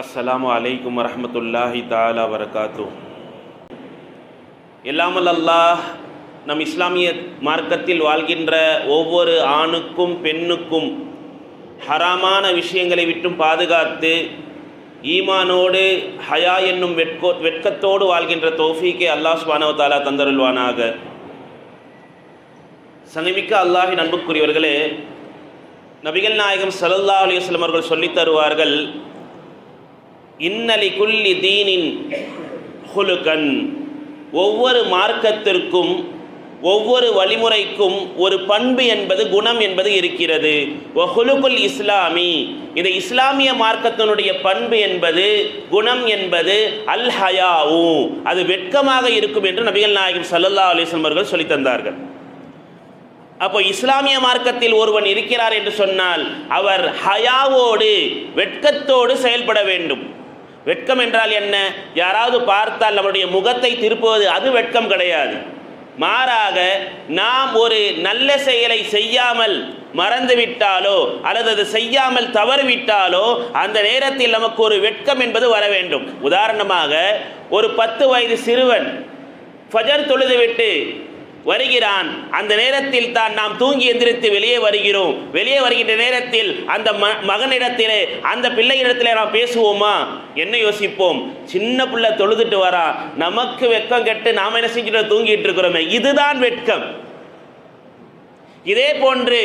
அஸ்லாம் அலைக்கும் வரமத்துல்லாஹி தாலா வரகாத்தூ எல்லாமல் அல்லாஹ் நம் இஸ்லாமிய மார்க்கத்தில் வாழ்கின்ற ஒவ்வொரு ஆணுக்கும் பெண்ணுக்கும் ஹராமான விஷயங்களை விட்டும் பாதுகாத்து ஈமானோடு ஹயா என்னும் வெட்கோ வெட்கத்தோடு வாழ்கின்ற தௌஃபீக்கை அல்லாஹ் சுபானவ தாலா தந்தருள்வானாக. சங்கமிக்க அல்லாஹின் அன்புக்குரியவர்களே நபிகள் நாயகம் சலல்லா அலைஹி அவர்கள் சொல்லித் தருவார்கள் இன்னலி குல்லி தீனின் ஹுலுகன். ஒவ்வொரு மார்க்கத்திற்கும் ஒவ்வொரு வழிமுறைக்கும் ஒரு பண்பு என்பது குணம் என்பது இருக்கிறது. ஒஹுலுகுல் இஸ்லாமி. இந்த இஸ்லாமிய மார்க்கத்தினுடைய பண்பு என்பது குணம் என்பது அல் ஹயாவு. அது வெட்கமாக இருக்கும் என்று நபிகள் நாயகம் சல்லல்லா அலிஸ்லம் அவர்கள் சொல்லித்தந்தார்கள் அப்போ இஸ்லாமிய மார்க்கத்தில் ஒருவன் இருக்கிறார் என்று சொன்னால் அவர் ஹயாவோடு வெட்கத்தோடு செயல்பட வேண்டும். வெட்கம் என்றால் என்ன? யாராவது பார்த்தால் நம்முடைய முகத்தை திருப்புவது அது வெட்கம் கிடையாது. மாறாக நாம் ஒரு நல்ல செயலை செய்யாமல் மறந்துவிட்டாலோ அல்லது அது செய்யாமல் தவறிவிட்டாலோ அந்த நேரத்தில் நமக்கு ஒரு வெட்கம் என்பது வர வேண்டும். உதாரணமாக ஒரு பத்து வயது சிறுவன் ஃபஜர் தொழுதுவிட்டு வருகிறான். அந்த நேரத்தில் தான் நாம் தூங்கி எந்திரித்து வெளியே வருகிறோம். வெளியே வருகின்ற நேரத்தில் அந்த ம மகனிடத்திலே அந்த பிள்ளையிடத்திலே நாம் பேசுவோமா? என்ன யோசிப்போம்? சின்ன பிள்ளை தொழுதுட்டு வரா. நமக்கு வெட்கம் கெட்டு நாம் என்ன செஞ்சுட்டு தூங்கிட்டு இருக்கிறோமே. இதுதான் வெட்கம். இதே போன்று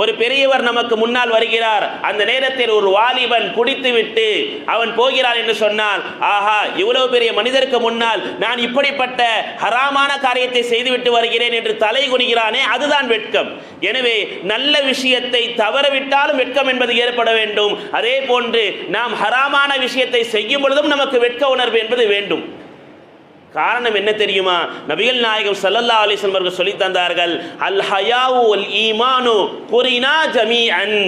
ஒரு பெரியவர் நமக்கு முன்னால் வருகிறார். அந்த நேரத்தில் ஒரு வாலிபன் குடித்துவிட்டு அவன் போகிறான் என்று சொன்னால் ஆஹா இவ்வளவு பெரிய மனிதருக்கு முன்னால் நான் இப்படிப்பட்ட ஹராமான காரியத்தை செய்துவிட்டு வருகிறேன் என்று தலை குனிகிறானே அதுதான் வெட்கம். எனவே நல்ல விஷயத்தை தவறவிட்டாலும் வெட்கம் என்பது ஏற்பட வேண்டும். அதே போன்று நாம் ஹராமான விஷயத்தை செய்யும் பொழுதும் நமக்கு வெட்க உணர்வு என்பது வேண்டும். காரணம் என்ன தெரியுமா? நபிகள் நாயகம் சல்லல்லா அலைஹி அவர்கள் சொல்லி தந்தார்கள் அல் ஹயாவு அல் ஈமானு குரினா ஜமீஅன்.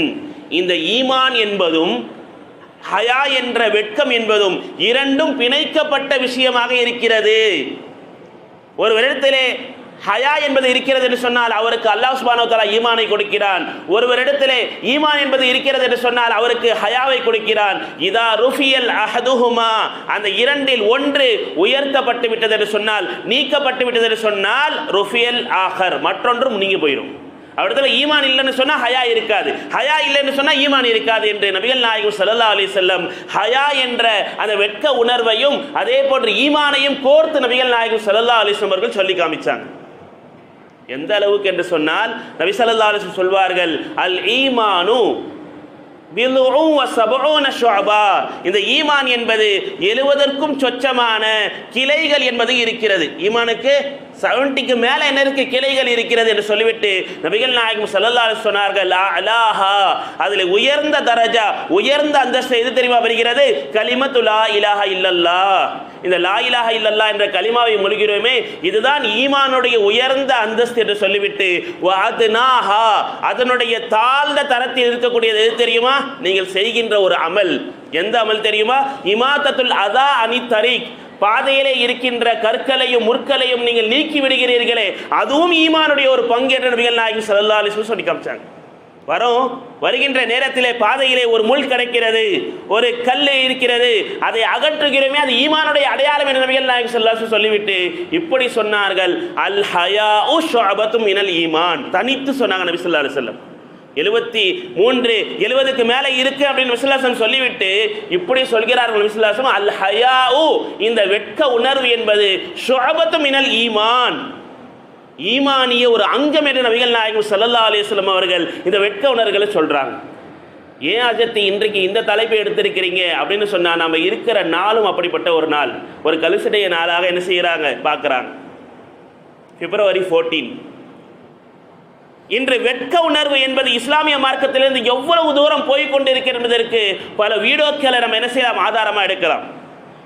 இந்த ஈமான் என்பதும் ஹயா என்ற வெட்கம் என்பதும் இரண்டும் பிணைக்கப்பட்ட விஷயமாக இருக்கிறது. ஒரு இடத்திலே ஹயா என்பது இருக்கிறது என்று சொன்னால் அவருக்கு அல்லாஹ் சுபானோ தலா ஈமானை கொடுக்கிறான். ஒருவரிடத்திலே ஈமான் என்பது இருக்கிறது என்று சொன்னால் அவருக்கு ஹயாவை கொடுக்கிறான். இதா ருஃபியல் அஹதுஹுமா. அந்த இரண்டில் ஒன்று உயர்த்தப்பட்டு விட்டது என்று சொன்னால் நீக்கப்பட்டு விட்டது என்று சொன்னால் ருஃபியல் ஆஹர். மற்றொன்றும் நீங்கி போயிடும் அவரிடத்துல ஈமான் இல்லைன்னு சொன்னா ஹயா இருக்காது. ஹயா இல்லைன்னு சொன்னா ஈமான் இருக்காது என்று நபிகள் நாயகம் சல்லா அலி செல்லம் ஹயா என்ற அந்த வெட்க உணர்வையும் அதே போன்று ஈமானையும் கோர்த்து நபிகள் நாயகம் சல்லா அலிஸ்லம் அவர்கள் சொல்லி காமிச்சாங்க. எந்த அளவுக்கு என்று சொன்னால் நபி ஸல்லல்லாஹு அலைஹி சொல்வார்கள் அல் ஈமானு இந்த ஈமான் என்பது எழுவதற்கும் சொச்சமான கிளைகள் என்பது இருக்கிறது. ஈமானுக்கு செவன்ட்டிக்கு மேலே என்ன இருக்கு? கிளைகள் இருக்கிறது என்று சொல்லிவிட்டு நபிகள் நாயகம் ஸல்லல்லாஹு சொன்னார்கள் அலாஹா. அதில் உயர்ந்த தரஜா உயர்ந்த அந்தஸ்து எது தெரியுமா வருகிறது? கலிமத்து லா இலாஹா இல்லல்லா இந்த லா இலாஹா இல்லல்லா என்ற கலிமாவை மொழிகிறோமே இதுதான் ஈமானுடைய உயர்ந்த அந்தஸ்து என்று சொல்லிவிட்டு அதுனாஹா. அதனுடைய தாழ்ந்த தரத்தில் இருக்கக்கூடியது எது தெரியுமா? நீங்கள் செய்கின்ற ஒரு அமல். எந்த அமல் தெரியுமா? இமாத்தத்துல் அதா அனி தரீக். பாதையிலே இருக்கின்ற கற்களையும் முற்களையும் நீங்கள் நீக்கி விடுகிறீர்களே அதுவும் ஈமானுடைய ஒரு பங்கு என்று நபிகள் நாயகி சல்லா அலைஹி சொல்லி காமிச்சாங்க. வரும் வருகின்ற நேரத்திலே பாதையிலே ஒரு முள் கிடைக்கிறது ஒரு கல் இருக்கிறது அதை அகற்றுகிறோமே அது ஈமானுடைய அடையாளம் என்ற நபிகள் நாயகம் ஸல்லல்லாஹு சொல்லிவிட்டு இப்படி சொன்னார்கள் அல் ஹயா உ அபத்தும் இனல் ஈமான். தனித்து சொன்னாங்க நபி சொல்லா அலைஹி எழுபத்தி மூன்று எழுபதுக்கு மேலே இருக்கு அப்படின்னு விசுலாசம் சொல்லிவிட்டு இப்படி சொல்கிறார்கள் விசுலாசம் அல் ஹயாஉ இந்த வெட்க உணர்வு என்பது ஷுஅபத்து மினல் ஈமான். ஈமானிய ஒரு அங்கம் என்று நபிகள் நாயகம் சல்லல்லா அலிஸ்லம் அவர்கள் இந்த வெட்க உணர்வுகளை சொல்கிறாங்க ஏன் அஜத்தி இன்றைக்கு இந்த தலைப்பை எடுத்திருக்கிறீங்க? அப்படின்னு சொன்னால் நம்ம இருக்கிற நாளும் அப்படிப்பட்ட ஒரு நாள். ஒரு கலுசடைய நாளாக என்ன செய்கிறாங்க பார்க்குறாங்க. பிப்ரவரி ஃபோர்டீன் இன்று வெட்க உணர்வு என்பது இஸ்லாமிய மார்க்கத்திலிருந்து எவ்வளவு தூரம் போய் கொண்டிருக்கிறதற்கு பல வீடியோக்களை நம்ம என்ன செய்யலாம் ஆதாரமாக எடுக்கலாம்.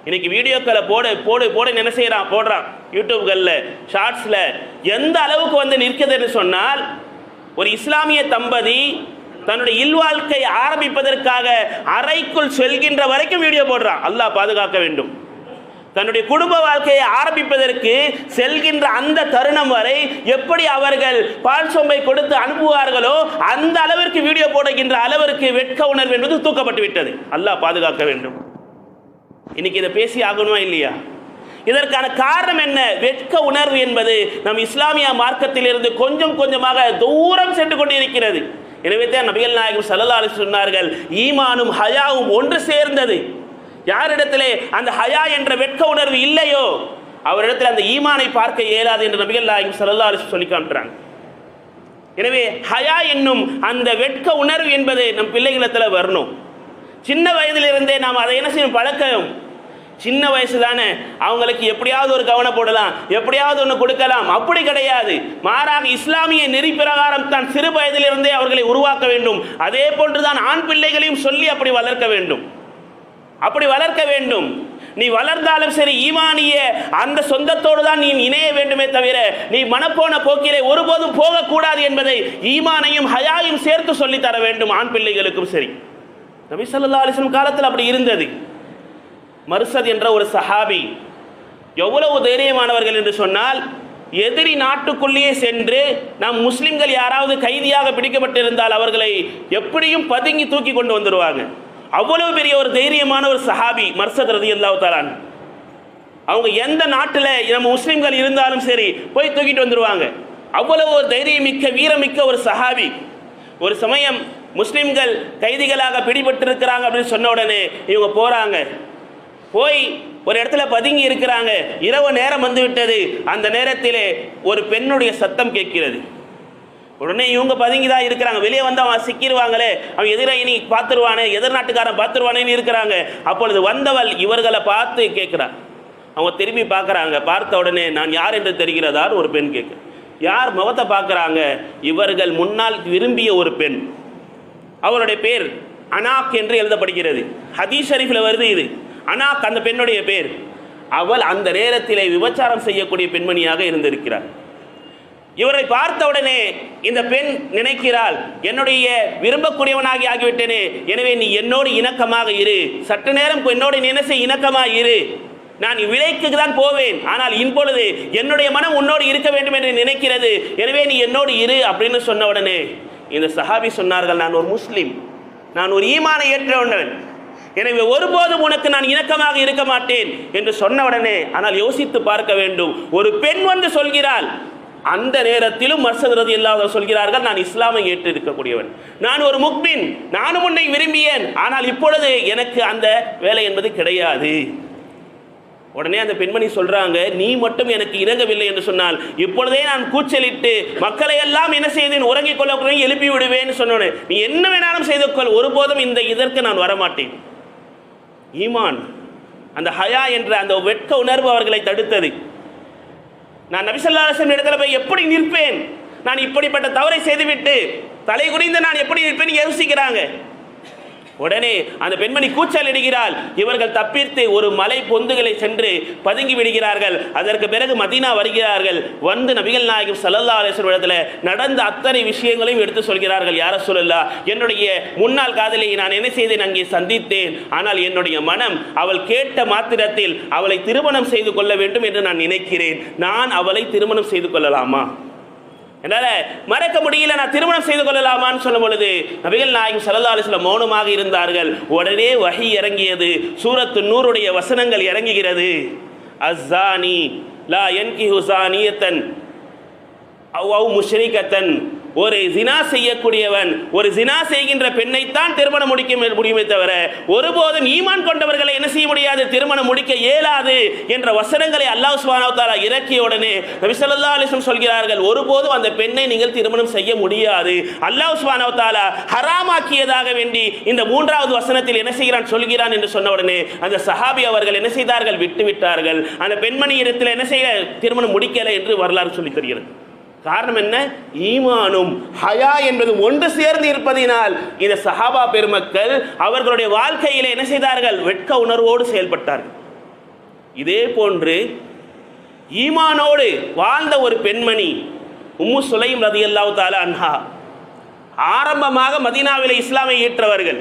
இன்னைக்கு வீடியோக்களை போடு போடு போடு என்ன செய்யறான் போடுறான். யூடியூப்களில் ஷார்ட்ஸில் எந்த அளவுக்கு வந்து நிற்கிறதுன்னு சொன்னால் ஒரு இஸ்லாமிய தம்பதி தன்னுடைய இல்வாழ்க்கை ஆரம்பிப்பதற்காக அறைக்குள் செல்கின்ற வரைக்கும் வீடியோ போடுறான். அல்லாஹ் பாதுகாக்க வேண்டும். தன்னுடைய குடும்ப வாழ்க்கையை ஆரம்பிப்பதற்கு செல்கின்ற அந்த தருணம் வரை எப்படி அவர்கள் பால் சொம்பை கொடுத்து அனுப்புவார்களோ அந்த அளவிற்கு வீடியோ போடுகின்ற அளவிற்கு வெட்க உணர்வு என்பது தூக்கப்பட்டு விட்டது. அல்லாஹ் பாதுகாக்க வேண்டும். இன்னைக்கு இதை பேசி ஆகணுமா இல்லையா? இதற்கான காரணம் என்ன? வெட்க உணர்வு என்பது நம் இஸ்லாமிய மார்க்கத்திலிருந்து கொஞ்சம் கொஞ்சமாக தூரம் சென்று கொண்டிருக்கிறது. எனவே தான் நபிகள் நாயகம் சல்லல்லா சொன்னார்கள் ஈமானும் ஹயாவும் ஒன்று சேர்ந்தது. யாரிடத்திலே அந்த ஹயா என்ற வெட்க உணர்வு இல்லையோ அவரிடத்தில் அந்த ஈமானை பார்க்க இயலாது என்று நபிகள் நாயகம் ஸல்லல்லாஹு சொல்லி காட்டுறாங்க எனவே ஹயா என்னும் அந்த வெட்க உணர்வு என்பது நம் பிள்ளைகளிடத்தில் வரணும். சின்ன வயதிலிருந்தே நாம் அதை என்ன செய்யணும்? பழக்கம் சின்ன வயசு தானே. அவங்களுக்கு எப்படியாவது ஒரு கவனம் போடலாம். எப்படியாவது ஒன்று கொடுக்கலாம். அப்படி கிடையாது. மாறாக இஸ்லாமிய நெறி பிரகாரம் தான் சிறு வயதிலிருந்தே அவர்களை உருவாக்க வேண்டும். அதே போன்றுதான் ஆண் பிள்ளைகளையும் சொல்லி அப்படி வளர்க்க வேண்டும். அப்படி வளர்க்க வேண்டும். நீ வளர்ந்தாலும் சரி ஈமானிய அந்த சொந்தத்தோடு தான் நீ இணைய வேண்டுமே தவிர நீ மனப்போன போக்கிலே ஒருபோதும் போகக்கூடாது என்பதை ஈமானையும் ஹயாயும் சேர்த்து சொல்லித்தர வேண்டும் ஆண் பிள்ளைகளுக்கும் சரி. நபி ஸல்லல்லாஹு அலிஸ்லம் காலத்தில் அப்படி இருந்தது. மர்சத் என்ற ஒரு சஹாபி எவ்வளவு தைரியமானவர்கள் என்று சொன்னால் எதிரி நாட்டுக்குள்ளேயே சென்று நாம் முஸ்லிம்கள் யாராவது கைதியாக பிடிக்கப்பட்டிருந்தால் அவர்களை எப்படியும் பதுங்கி தூக்கி கொண்டு வந்துடுவாங்க அவ்வளவு பெரிய ஒரு தைரியமான ஒரு சஹாபி மர்சத் ரதி அல்லாஹ் அவங்க எந்த நாட்டில் நம்ம முஸ்லீம்கள் இருந்தாலும் சரி போய் தூக்கிட்டு வந்துடுவாங்க அவ்வளவு ஒரு தைரியமிக்க வீரமிக்க ஒரு சஹாபி. ஒரு சமயம் முஸ்லீம்கள் கைதிகளாக பிடிபட்டிருக்கிறாங்க அப்படின்னு சொன்ன உடனே இவங்க போகிறாங்க போய் ஒரு இடத்துல பதுங்கி இருக்கிறாங்க. இரவு நேரம் வந்துவிட்டது. அந்த நேரத்திலே ஒரு பெண்ணுடைய சத்தம் கேட்கிறது. உடனே இவங்க பதுங்கி தான் இருக்கிறாங்க. வெளியே வந்து அவன் சிக்கிடுவாங்களே அவன் எதிரை இனி பார்த்துருவானே எதிர் நாட்டுக்காரன் பார்த்துருவானேன்னு இருக்கிறாங்க. அப்பொழுது வந்தவள் இவர்களை பார்த்து கேட்குறான் அவங்க திரும்பி பார்க்குறாங்க. பார்த்த உடனே நான் யார் என்று தெரிகிறதான்னு ஒரு பெண் கேட்கு யார் முகத்தை பார்க்குறாங்க? இவர்கள் முன்னால் விரும்பிய ஒரு பெண். அவருடைய பேர் அனாக் என்று எழுதப்படுகிறது. ஹதீஸ் ஷரீஃபில் வருது இது. அனாக் அந்த பெண்ணுடைய பேர். அவள் அந்த நேரத்திலே விபச்சாரம் செய்யக்கூடிய பெண்மணியாக இருந்திருக்கிறார் இவரை பார்த்தவுடனே இந்த பெண் நினைக்கிறாள் என்னுடைய விரும்பக்கூடியவனாகி ஆகிவிட்டேனே எனவே நீ என்னோடு இணக்கமாக இரு. சற்று நேரம் என்னோடு நினைசை இணக்கமாக இரு. நான் விலைக்கு தான் போவேன் ஆனால் இப்பொழுது என்னுடைய மனம் உன்னோடு இருக்க வேண்டும் என்று நினைக்கிறது. எனவே நீ என்னோடு இரு அப்படின்னு சொன்ன உடனே இந்த சஹாபி சொன்னார்கள் நான் ஒரு முஸ்லீம் நான் ஒரு ஈமானை ஏற்றவன் எனவே ஒருபோதும் உனக்கு நான் இணக்கமாக இருக்க மாட்டேன் என்று சொன்ன உடனே ஆனால் யோசித்து பார்க்க வேண்டும். ஒரு பெண் வந்து சொல்கிறாள் அந்த நேரத்திலும் மர்சதரது இல்லாத சொல்கிறார்கள் நான் இஸ்லாமை ஏற்று இருக்கக்கூடியவன் நான் ஒரு முக்மின். நானும் உன்னை விரும்பியேன். ஆனால் இப்பொழுது எனக்கு அந்த வேலை என்பது கிடையாது. உடனே அந்த பெண்மணி சொல்றாங்க நீ மட்டும் எனக்கு இணங்கவில்லை என்று சொன்னால் இப்பொழுதே நான் கூச்சலிட்டு மக்களை எல்லாம் என்ன செய்தேன்? உறங்கிக் கொள்ள எழுப்பி விடுவேன்னு சொன்னோன்னு நீ என்ன வேணாலும் செய்து கொள். ஒருபோதும் இந்த இதற்கு நான் வரமாட்டேன். ஈமான் அந்த ஹயா என்ற அந்த வெட்க உணர்வு அவர்களை தடுத்தது. நான் நபிசல்லாசன் இடத்துல போய் எப்படி நிற்பேன்? நான் இப்படிப்பட்ட தவறை செய்துவிட்டு தலை குனிந்து நான் எப்படி நிற்பேன்? யோசிக்கிறாங்க. உடனே அந்த பெண்மணி கூச்சல் இடுகிறாள். இவர்கள் தப்பித்து ஒரு மலை பொந்துகளை சென்று பதுங்கி விடுகிறார்கள். அதற்கு பிறகு மதீனா வருகிறார்கள். வந்து நபிகள் நாயகம் சல்லல்லா அலிஸ்வரம் இடத்துல நடந்த அத்தனை விஷயங்களையும் எடுத்து சொல்கிறார்கள் யார சொல்லலா என்னுடைய முன்னாள் காதலியை நான் என்ன செய்தேன்? அங்கே சந்தித்தேன். ஆனால் என்னுடைய மனம் அவள் கேட்ட மாத்திரத்தில் அவளை திருமணம் செய்து கொள்ள வேண்டும் என்று நான் நினைக்கிறேன். நான் அவளை திருமணம் செய்து கொள்ளலாமா? என்னால் மறக்க முடியல நான் திருமணம் செய்து கொள்ளலாமான்னு சொல்லும் பொழுது நபிகள் நாயகம் சல்லா சில மௌனமாக இருந்தார்கள். உடனே வகை இறங்கியது. சூரத்து நூறுடைய வசனங்கள் இறங்குகிறது. அஸ்ஸானி லா என்கி ஹுசானியத்தன் அவ் முஷ்ரிகத்தன் ஒரு ஜினா செய்யக்கூடியவன் ஒரு ஜினா செய்கின்ற பெண்ணைத்தான் திருமணம் முடிக்க முடியுமே தவிர ஒருபோதும் ஈமான் கொண்டவர்களை என்ன செய்ய முடியாது? திருமணம் முடிக்க இயலாது என்ற வசனங்களை அல்லாஹ் சுபானவத்தாலா இறக்கிய உடனே நபி ஸல்லல்லாஹு சொல்கிறார்கள் ஒருபோதும் அந்த பெண்ணை நீங்கள் திருமணம் செய்ய முடியாது. அல்லாஹ் சுபானவத்தாலா ஹராமாக்கியதாக வேண்டி இந்த மூன்றாவது வசனத்தில் என்ன செய்கிறான் சொல்கிறான் என்று சொன்ன உடனே அந்த சஹாபி அவர்கள் என்ன செய்தார்கள்? விட்டு விட்டார்கள் அந்த பெண்மணி இடத்தில் என்ன செய்ய திருமணம் முடிக்கலை என்று வரலாறு சொல்லி தருகிறது. காரணம் என்ன? ஈமானும். ஹயா என்பதும் ஒன்று சேர்ந்து இருப்பதினால் இந்த சஹாபா பெருமக்கள் அவர்களுடைய வாழ்க்கையில் என்ன செய்தார்கள்? வெட்க உணர்வோடு செயல்பட்டார்கள். இதே போன்று ஈமானோடு வாழ்ந்த ஒரு பெண்மணி உம்மு சுலைம் ரதி அல்லாவு தாலா அன்ஹா ஆரம்பமாக மதீனாவிலே இஸ்லாமை ஏற்றவர்கள்.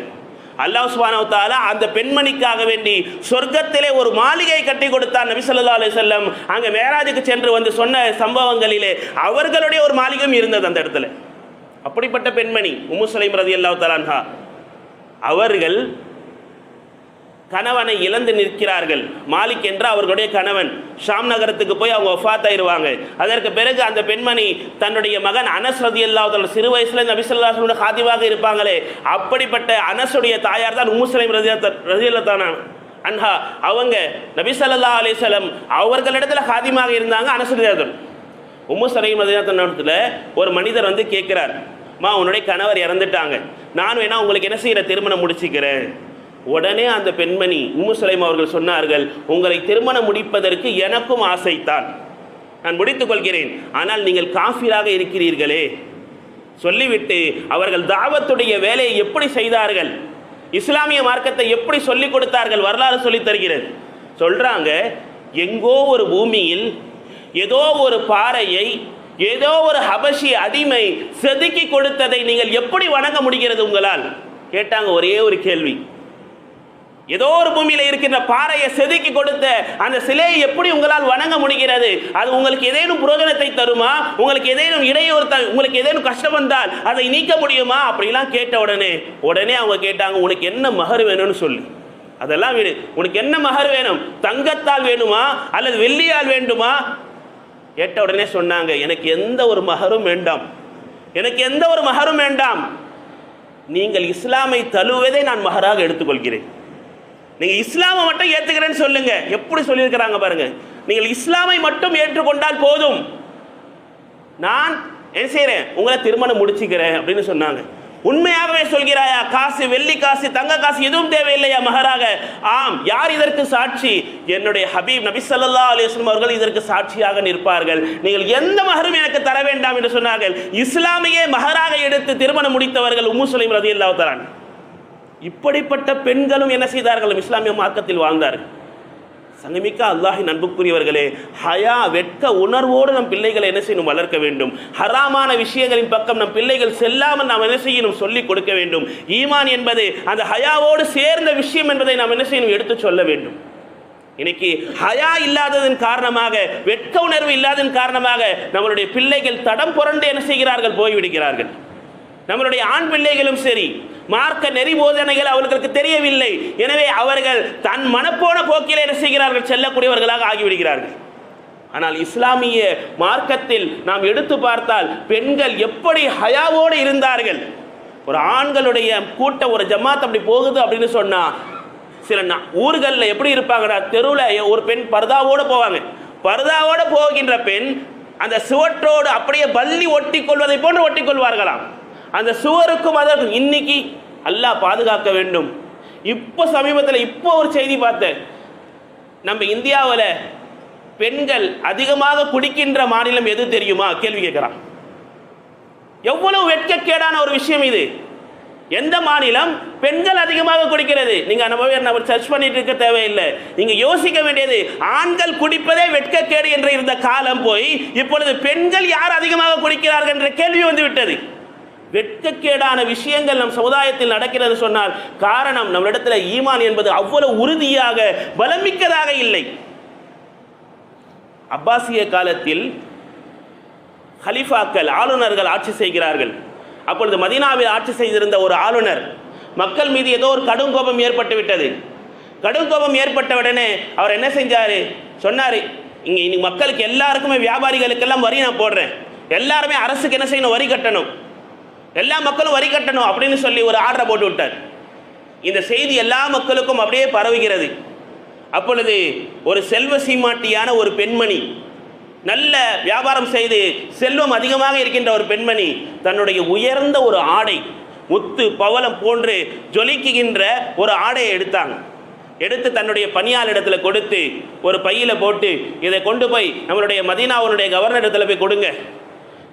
அல்லாஹ் சுபானவ தாலா அந்த பெண்மணிக்காக வேண்டி சொர்க்கத்திலே ஒரு மாளிகை கட்டி கொடுத்தார் நபி சொல்லா அலி செல்லம் அங்கே மேராஜுக்கு சென்று வந்து சொன்ன சம்பவங்களிலே அவர்களுடைய ஒரு மாளிகையும் இருந்தது அந்த இடத்துல. அப்படிப்பட்ட பெண்மணி உமுசலைம் ரதி அல்லா தலான்ஹா அவர்கள் கணவனை இழந்து நிற்கிறார்கள். மாலிக் என்ற அவர்களுடைய கணவன். ஷாம் நகரத்துக்கு போய் அவங்க ஒஃபாத் ஆயிருவாங்க அதற்கு பிறகு அந்த பெண்மணி தன்னுடைய மகன் அனஸ் ரதி அல்லாஹ் சிறு வயசுல இந்த நபிசல்லாசனோட ஹாதிவாக இருப்பாங்களே அப்படிப்பட்ட அனசுடைய தாயார் தான் உமுஸ்லிம் ரதி ரதியல்லத்தான அன்ஹா. அவங்க நபிசல்லா அலிசலம் அலைஹி அவர்களிடத்துல ஹாதிமாக இருந்தாங்க அனஸ் ரதியல்லாஹு உம்மு சலைம் ஒரு மனிதர் வந்து கேட்கிறார் மா உன்னுடைய கணவர் இறந்துட்டாங்க. நான் வேணா உங்களுக்கு என்ன செய்யற? திருமணம் முடிச்சுக்கிறேன். உடனே அந்த பெண்மணி உம்மு சுலைம் அவர்கள் சொன்னார்கள் உங்களை திருமணம் முடிப்பதற்கு எனக்கும் ஆசைத்தான் நான் முடித்துக் கொள்கிறேன். ஆனால் நீங்கள் காஃபிராக இருக்கிறீர்களே. சொல்லிவிட்டு அவர்கள் தாவத்துடைய வேலையை எப்படி செய்தார்கள்? இஸ்லாமிய மார்க்கத்தை எப்படி சொல்லிக் கொடுத்தார்கள்? வரலாறு சொல்லித் தருகிறது. சொல்றாங்க எங்கோ ஒரு பூமியில் ஏதோ ஒரு பாறையை ஏதோ ஒரு ஹபஷி அடிமை செதுக்கி கொடுத்ததை நீங்கள் எப்படி வணங்க முடிகிறது உங்களால்? கேட்டாங்க ஒரே ஒரு கேள்வி. ஏதோ ஒரு பூமியில் இருக்கின்ற பாறையை செதுக்கி கொடுத்த அந்த சிலையை எப்படி உங்களால் வணங்க முடிகிறது? அது உங்களுக்கு ஏதேனும் புரோஜனத்தை தருமா? உங்களுக்கு ஏதேனும் இடையூறு உங்களுக்கு ஏதேனும் கஷ்டம் வந்தால் அதை நீக்க முடியுமா? அப்படிலாம் கேட்ட உடனே உடனே அவங்க கேட்டாங்க உனக்கு என்ன மகர் வேணும்னு சொல்லு. அதெல்லாம் வீடு. உனக்கு என்ன மகர் வேணும்? தங்கத்தால் வேணுமா? அல்லது வெள்ளியால் வேண்டுமா? கேட்ட உடனே சொன்னாங்க எனக்கு எந்த ஒரு மகரும் வேண்டாம். எனக்கு எந்த ஒரு மகரும் வேண்டாம். நீங்கள் இஸ்லாமை தழுவதை நான் மகராக எடுத்துக்கொள்கிறேன். நீங்க இஸ்லாமை மட்டும் ஏத்துக்கிறேன்னு சொல்லுங்க. எப்படி சொல்லியிருக்கிறாங்க பாருங்க. நீங்கள் இஸ்லாமை மட்டும் ஏற்றுக்கொண்டால் போதும். நான் என்ன செய்கிறேன் உங்களை திருமணம் முடிச்சுக்கிறேன் அப்படின்னு சொன்னாங்க. உண்மையாகவே சொல்கிறாயா? காசு வெள்ளி காசு தங்க காசு எதுவும் தேவையில்லையா மகராக? ஆம் யார் இதற்கு சாட்சி? என்னுடைய ஹபீப் நபி சல்லா அலிஸ்லம் அவர்கள் இதற்கு சாட்சியாக நிற்பார்கள். நீங்கள் எந்த மகரும் எனக்கு தர வேண்டாம் என்று சொன்னார்கள். இஸ்லாமையே மகராக எடுத்து திருமணம் முடித்தவர்கள் உம்மு சுலைம் ரதியல்லாஹு தஆலா இப்படிப்பட்ட பெண்களும் என்ன செய்தார்கள்? இஸ்லாமிய மார்க்கத்தில் வாழ்ந்தார்கள். சங்கமிக்க அல்லாஹின் அன்புக்குரியவர்களே ஹயா வெட்க உணர்வோடு நம் பிள்ளைகளை என்ன செய்யணும்? வளர்க்க வேண்டும். ஹராமான விஷயங்களின் பக்கம் நம் பிள்ளைகள் செல்லாமல் நாம் என்ன செய்யணும்? சொல்லிக் கொடுக்க வேண்டும். ஈமான் என்பது அந்த ஹயாவோடு சேர்ந்த விஷயம் என்பதை நாம் என்ன செய்யணும்? எடுத்து சொல்ல வேண்டும். இன்னைக்கு ஹயா இல்லாததன் காரணமாக வெட்க உணர்வு இல்லாததன் காரணமாக நம்மளுடைய பிள்ளைகள் தடம் புரண்டு என்ன செய்கிறார்கள்? போய்விடுகிறார்கள். நம்மளுடைய ஆண் பிள்ளைகளும் சரி மார்க்க நெறி போதனைகள் அவர்களுக்கு தெரியவில்லை. எனவே அவர்கள் தன் மனப்போன போக்கிலே என்ன செய்கிறார்கள்? செல்லக்கூடியவர்களாக ஆகிவிடுகிறார்கள். ஆனால் இஸ்லாமிய மார்க்கத்தில் நாம் எடுத்து பார்த்தால் பெண்கள் எப்படி ஹயாவோடு இருந்தார்கள்? ஒரு ஆண்களுடைய கூட்டம் ஒரு ஜமாத் அப்படி போகுது அப்படின்னு சொன்னா சில நா- ஊர்களில் எப்படி இருப்பாங்கன்னா தெருவில் ஒரு பெண் பர்தாவோடு போவாங்க. பர்தாவோடு போகின்ற பெண் அந்த சுவற்றோடு அப்படியே பள்ளி ஒட்டி கொள்வதை போன்று ஒட்டி கொள்வார்களாம் அந்த சுவருக்கும் அதற்கும் இன்னைக்கு அல்லாஹ் பாதுகாக்க வேண்டும். இப்போ சமீபத்தில் இப்போ ஒரு செய்தி பார்த்தேன். நம்ம இந்தியாவில் பெண்கள் அதிகமாக குடிக்கின்ற மாநிலம் எது தெரியுமா? கேள்வி கேட்குறான். எவ்வளவு வெட்கக்கேடான ஒரு விஷயம் இது. எந்த மாநிலம் பெண்கள் அதிகமாக குடிக்கிறது? நீங்கள் அனுபவம் நம்ம சர்ச் பண்ணிட்டு இருக்க தேவையில்லை. நீங்கள் யோசிக்க வேண்டியது ஆண்கள் குடிப்பதே வெட்கக்கேடு என்று இருந்த காலம் போய் இப்பொழுது பெண்கள் யார் அதிகமாக குடிக்கிறார்கள் என்ற கேள்வி வந்து விட்டது. வெட்கக்கேடான விஷயங்கள் நம் சமுதாயத்தில் நடக்கிறது சொன்னால் காரணம் நம்மளிடத்தில் ஈமான் என்பது அவ்வளவு உறுதியாக பலமிக்கதாக இல்லை. அப்பாசிய காலத்தில் ஹலிஃபாக்கள் ஆளுநர்கள் ஆட்சி செய்கிறார்கள். அப்பொழுது மதீனாவில் ஆட்சி செய்திருந்த ஒரு ஆளுநர் மக்கள் மீது ஏதோ ஒரு கடும் கோபம் ஏற்பட்டு விட்டது. கடும் கோபம் ஏற்பட்ட உடனே அவர் என்ன செஞ்சார்? சொன்னார் இங்கே இன்னைக்கு மக்களுக்கு எல்லாருக்குமே வியாபாரிகளுக்கெல்லாம் வரி நான் போடுறேன். எல்லாருமே அரசுக்கு என்ன செய்யணும்? வரி கட்டணும். எல்லா மக்களும் வரி கட்டணும் அப்படின்னு சொல்லி ஒரு ஆர்டரை போட்டு விட்டார். இந்த செய்தி எல்லா மக்களுக்கும் அப்படியே பரவுகிறது. அப்பொழுது ஒரு செல்வ சீமாட்டியான ஒரு பெண்மணி நல்ல வியாபாரம் செய்து செல்வம் அதிகமாக இருக்கின்ற ஒரு பெண்மணி தன்னுடைய உயர்ந்த ஒரு ஆடை முத்து பவளம் போன்று ஜொலிக்குகின்ற ஒரு ஆடையை எடுத்தாங்க. எடுத்து தன்னுடைய பணியாளரிடத்துல கொடுத்து ஒரு பையில போட்டு இதை கொண்டு போய் நம்மளுடைய மதீனாவுடைய கவர்னர் இடத்துல போய் கொடுங்க.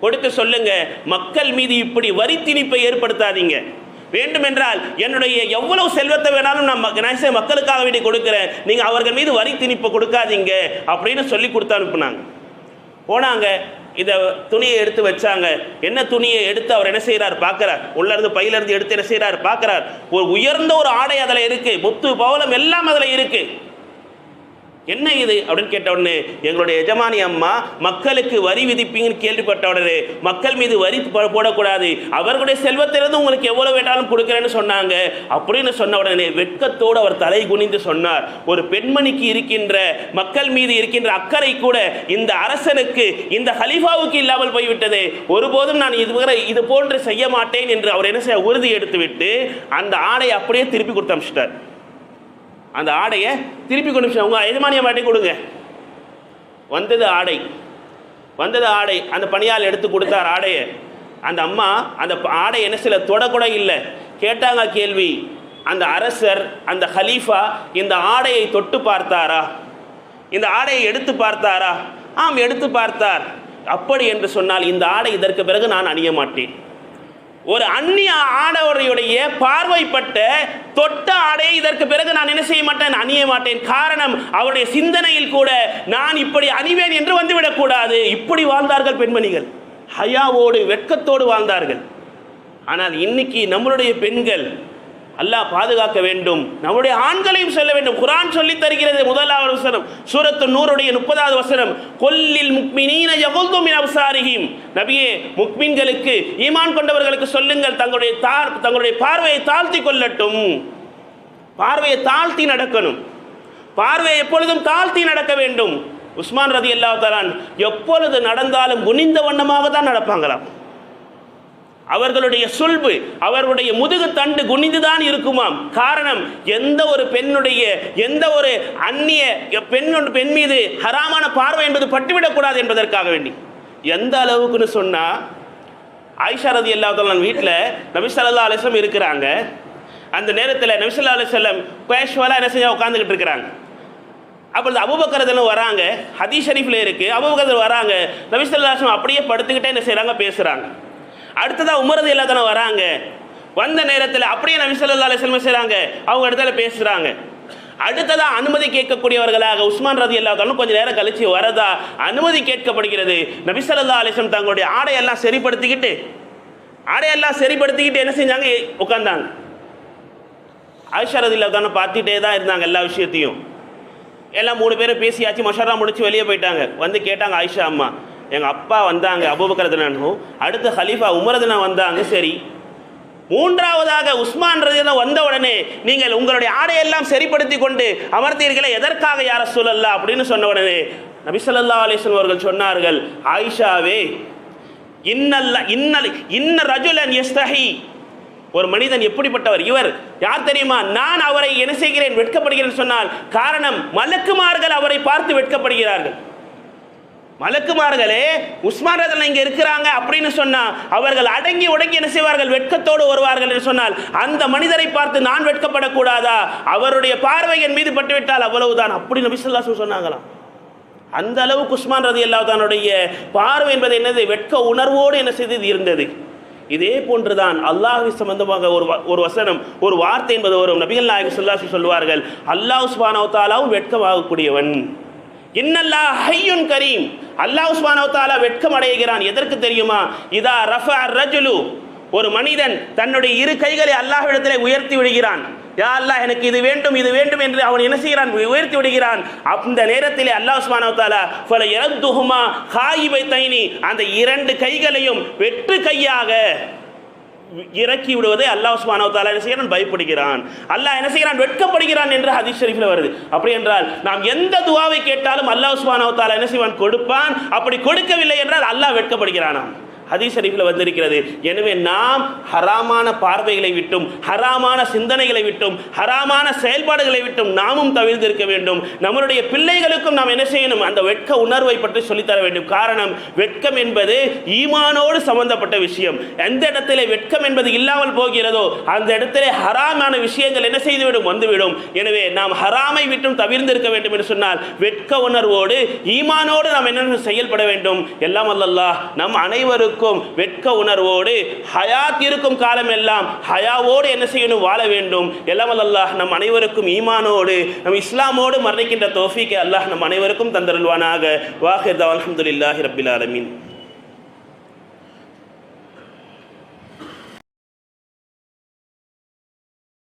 கொடுத்து சொல்லுங்க. மக்கள் மீது இப்படி வரி திணிப்பை ஏற்படுத்தாதீங்க. வேண்டுமென்றால் என்னுடைய எவ்வளவு செல்வத்தை வேணாலும் நான் மக்க- நான் செய்ய மக்களுக்காக வேண்டி கொடுக்குறேன். நீங்கள் அவர்கள் மீது வரி திணிப்பை கொடுக்காதீங்க அப்படின்னு சொல்லி கொடுத்து அனுப்புனாங்க. போனாங்க. இதை துணியை எடுத்து வச்சாங்க. என்ன துணியை எடுத்து அவர் என்ன செய்கிறார் பார்க்குறார். உள்ள இருந்து எடுத்து என்ன செய்கிறார் பார்க்குறார். ஒரு உயர்ந்த ஒரு ஆடை அதில் இருக்குது முத்து பவளம் எல்லாம் அதில் இருக்குது என்ன இது அப்படின்னு கேட்ட உடனே எங்களுடைய எஜமானி அம்மா மக்களுக்கு வரி விதிப்பீங்கன்னு கேள்விப்பட்ட உடனே மக்கள் மீது வரி போடக்கூடாது. அவர்களுடைய செல்வத்திலிருந்து உங்களுக்கு எவ்வளவு வேண்டாலும் கொடுக்குறேன்னு சொன்னாங்க. அப்படின்னு சொன்ன உடனே வெட்கத்தோடு அவர் தலை குனிந்து சொன்னார். ஒரு பெண்மணிக்கு இருக்கின்ற மக்கள் மீது இருக்கின்ற அக்கறை கூட இந்த அரசனுக்கு இந்த ஹலிஃபாவுக்கு இல்லாமல் போய்விட்டது. ஒருபோதும் நான் இதுவரை இது போன்று செய்ய மாட்டேன் என்று அவர் என்ன செய்ய உறுதி எடுத்துவிட்டு அந்த ஆடை அப்படியே திருப்பி கொடுத்து அமிச்சிட்டார். அந்த ஆடையை திருப்பி கொண்டு போய் உங்கள் எஜமானிய மாட்டே கொடுங்க. வந்தது ஆடை. வந்தது ஆடை. அந்த பணியால் எடுத்து கொடுத்தார் ஆடையை. அந்த அம்மா அந்த ஆடை என்ன சில தொடக்கூட இல்லை. கேட்டாங்க கேள்வி. அந்த அரசர் அந்த ஹலீஃபா இந்த ஆடையை தொட்டு பார்த்தாரா? இந்த ஆடையை எடுத்து பார்த்தாரா? ஆம் எடுத்து பார்த்தார். அப்படி என்று சொன்னால் இந்த ஆடை இதற்கு பிறகு நான் அணிய மாட்டேன். ஒரு அந்நிய ஆடவரையுடைய பார்வைப்பட்ட தொட்ட ஆடையை இதற்கு பிறகு நான் என்ன செய்ய மாட்டேன்? அணிய மாட்டேன். காரணம் அவருடைய சிந்தனையில் கூட நான் இப்படி அணிவேன் என்று வந்துவிடக்கூடாது இப்படி வாழ்ந்தார்கள் பெண்மணிகள். ஹயாவோடு வெட்கத்தோடு வாழ்ந்தார்கள். ஆனால் இன்னைக்கு நம்மளுடைய பெண்கள் அல்லாஹ் பாதுகாக்க வேண்டும். நம்முடைய ஆண்களையும் சொல்ல வேண்டும். குரான் சொல்லித் தருகிறது முதலாவது வசனம். சூரத்து நூறுடைய முப்பதாவது வசனம். கொல்லில் முக்மினீன யகுல்து மின் நபியே முக்மின்களுக்கு ஈமான் கொண்டவர்களுக்கு சொல்லுங்கள். தங்களுடைய தார் தங்களுடைய பார்வையை தாழ்த்தி கொள்ளட்டும். பார்வையை தாழ்த்தி நடக்கணும். பார்வையை எப்பொழுதும் தாழ்த்தி நடக்க வேண்டும். உஸ்மான் ரதி அல்லா எப்பொழுது நடந்தாலும் குனிந்த வண்ணமாக தான் நடப்பாங்களாம். அவர்களுடைய சொல்பு அவர்களுடைய முதுகு தண்டு குனிந்துதான் இருக்குமாம். காரணம் எந்த ஒரு பெண்ணுடைய எந்த ஒரு அந்நிய பெண் பெண் மீது ஹராமான பார்வை என்பது பட்டுவிடக்கூடாது என்பதற்காக வேண்டி. எந்த அளவுக்குன்னு சொன்னா ஆயிஷா ரதி வீட்டில் நபிசல்லா ஸல்லல்லாஹு இருக்கிறாங்க. அந்த நேரத்தில் நபிசல்லா ஸல்லல்லாஹு கேஷுவலாக பேஷ்வலாக என்ன செஞ்சா உட்காந்துக்கிட்டு இருக்கிறாங்க. அப்பொழுது அபுபக்கரதனும் வராங்க. ஹதீஷ் ஷரீஃபில் இருக்குது அபுபக்கரதன் வராங்க. நபிசல்லா அப்படியே படுத்துக்கிட்டே என்ன செய்கிறாங்க பேசுகிறாங்க அடுத்ததா உமரது எல்லாத்தன வராங்க. வந்த நேரத்தில் அப்படியே நபி சொல்லா அலைஹி வஸல்லம் செய்கிறாங்க அவங்க இடத்துல பேசுகிறாங்க அடுத்ததா அனுமதி கேட்கக்கூடியவர்களாக உஸ்மான் ரதி இல்லாதாலும் கொஞ்சம் நேரம் கழிச்சு வரதா அனுமதி கேட்கப்படுகிறது. நபி ஸல்லல்லாஹு அலைஹி தங்களுடைய ஆடையெல்லாம் சரிப்படுத்திக்கிட்டு ஆடையெல்லாம் சரிப்படுத்திக்கிட்டு என்ன செஞ்சாங்க? உட்காந்தாங்க ஆயிஷா ரதி அல்லாத்தான பார்த்துட்டே தான் இருந்தாங்க எல்லா விஷயத்தையும். எல்லாம் மூணு பேரும் பேசியாச்சு மஷாரா முடிச்சு வெளியே போயிட்டாங்க. வந்து கேட்டாங்க ஆயிஷா அம்மா எங்கள் அப்பா வந்தாங்க அபுபக்கரதுனானும் அடுத்து ஹலீஃபா உமரதுனா வந்தாங்க சரி. மூன்றாவதாக உஸ்மான் ரதியெல்லாம் வந்த உடனே நீங்கள் உங்களுடைய ஆடையெல்லாம் சரிப்படுத்தி கொண்டு அமர்த்தீர்களே எதற்காக யார சொல்லல அப்படின்னு சொன்ன உடனே நபிசல்லா ஸல்லல்லாஹு அவர்கள் சொன்னார்கள் ஆயிஷாவே இன்னல்ல இன்னல் இன்ன ரஜுலன் எஸ்தஹி ஒரு மனிதன் எப்படிப்பட்டவர்? இவர் யார் தெரியுமா? நான் அவரை என்ன செய்கிறேன் வெட்கப்படுகிறேன் சொன்னால் காரணம் மலக்குமார்கள் அவரை பார்த்து வெட்கப்படுகிறார்கள். மலக்குமார்களே உஸ்மான் ரதன் இங்க இருக்கிறாங்க அப்படின்னு சொன்னா அவர்கள் அடங்கி உடங்கி என்ன செய்வார்கள்? வெட்கத்தோடு வருவார்கள் என்று சொன்னால் அந்த மனிதரை பார்த்து நான் வெட்கப்படக்கூடாதா? அவருடைய பார்வை என் மீது பட்டுவிட்டால் அவ்வளவுதான் அப்படி நபிசுல்லாசம் சொன்னாங்களாம். அந்த அளவுக்கு உஸ்மான் ரதி அல்லாதானுடைய பார்வை என்பது என்னது? வெட்க உணர்வோடு என்ன செய்தது? இருந்தது. இதே போன்றுதான் அல்லாஹி சம்பந்தமாக ஒரு வ- ஒரு வசனம் ஒரு வார்த்தை என்பது வரும். நபிகள் நாயகம் சொல்லாசி சொல்வார்கள் அல்லாஹ் உஸ்மான் தாலாவும் வெட்கமாகக்கூடியவன். இன்னல்லா ஹையுன் கரீம். அல்லாஹ் சுப்ஹானஹு வெட்கம் அடைகிறான். எதற்கு தெரியுமா? இதா ரஃபா ரஜுலு. ஒரு மனிதன் தன்னுடைய இரு கைகளை அல்லாஹ்விடத்திலே உயர்த்தி விடுகிறான். யா அல்லாஹ் எனக்கு இது வேண்டும் இது வேண்டும் என்று அவன் என்ன செய்கிறான்? உயர்த்தி விடுகிறான். அந்த நேரத்திலே அல்லாஹ் சுப்ஹானஹு வ தஆலா ஃபல யரத்துஹுமா தைனி. அந்த இரண்டு கைகளையும் வெற்று கையாக இறக்கி விடுவதை அல்லாஹ் சுப்ஹானஹு வ என்ன செய்கிறான்? பயப்படுகிறான். அல்லாஹ் என்ன செய்கிறான்? வெட்கப்படுகிறான் என்று ஹதீஸ் ஷரீஃபில் வருது. அப்படி என்றால் நாம் எந்த துவாவை கேட்டாலும் அல்லாஹ் சுப்ஹானஹு வ என்ன செய்வான்? கொடுப்பான். அப்படி கொடுக்கவில்லை என்றால் அல்லாஹ் வெட்கப்படுகிறானாம். ஹதீஸ் ஷரீஃபில் வந்திருக்கிறது. எனவே நாம் ஹராமான பார்வைகளை விட்டும் ஹராமான சிந்தனைகளை விட்டும் ஹராமான செயல்பாடுகளை விட்டும் நாமும் தவிர்த்திருக்க வேண்டும். நம்மளுடைய பிள்ளைகளுக்கும் நாம் என்ன செய்யணும்? அந்த வெட்க உணர்வை பற்றி சொல்லித்தர வேண்டும். காரணம் வெட்கம் என்பது ஈமானோடு சம்பந்தப்பட்ட விஷயம். எந்த இடத்திலே வெட்கம் என்பது இல்லாமல் போகிறதோ அந்த இடத்திலே ஹராமான விஷயங்கள் என்ன செய்துவிடும்? வந்துவிடும். எனவே நாம் ஹராமை விட்டும் தவிர்ந்திருக்க வேண்டும் என்று சொன்னால் வெட்க உணர்வோடு ஈமானோடு நாம் என்ன செயல்பட வேண்டும்? எல்லாம் அல்லல்லா நம் அனைவருக்கும் வெட்க உணர்வோடு ஹயாத் இருக்கும் காலம் எல்லாம் ஹயாவோடு என்ன செய்யணும்? வாழ வேண்டும். எல்லாம் அல்லாஹ் நம் அனைவருக்கும் ஈமானோடு நம் இஸ்லாமோடு மரணிக்கின்ற தோஃபிக்கு அல்லாஹ் நம் அனைவருக்கும் தந்தருள்வானாக. வாஹிர் அலமதுல்லாஹி ரபில் ஆலமின்.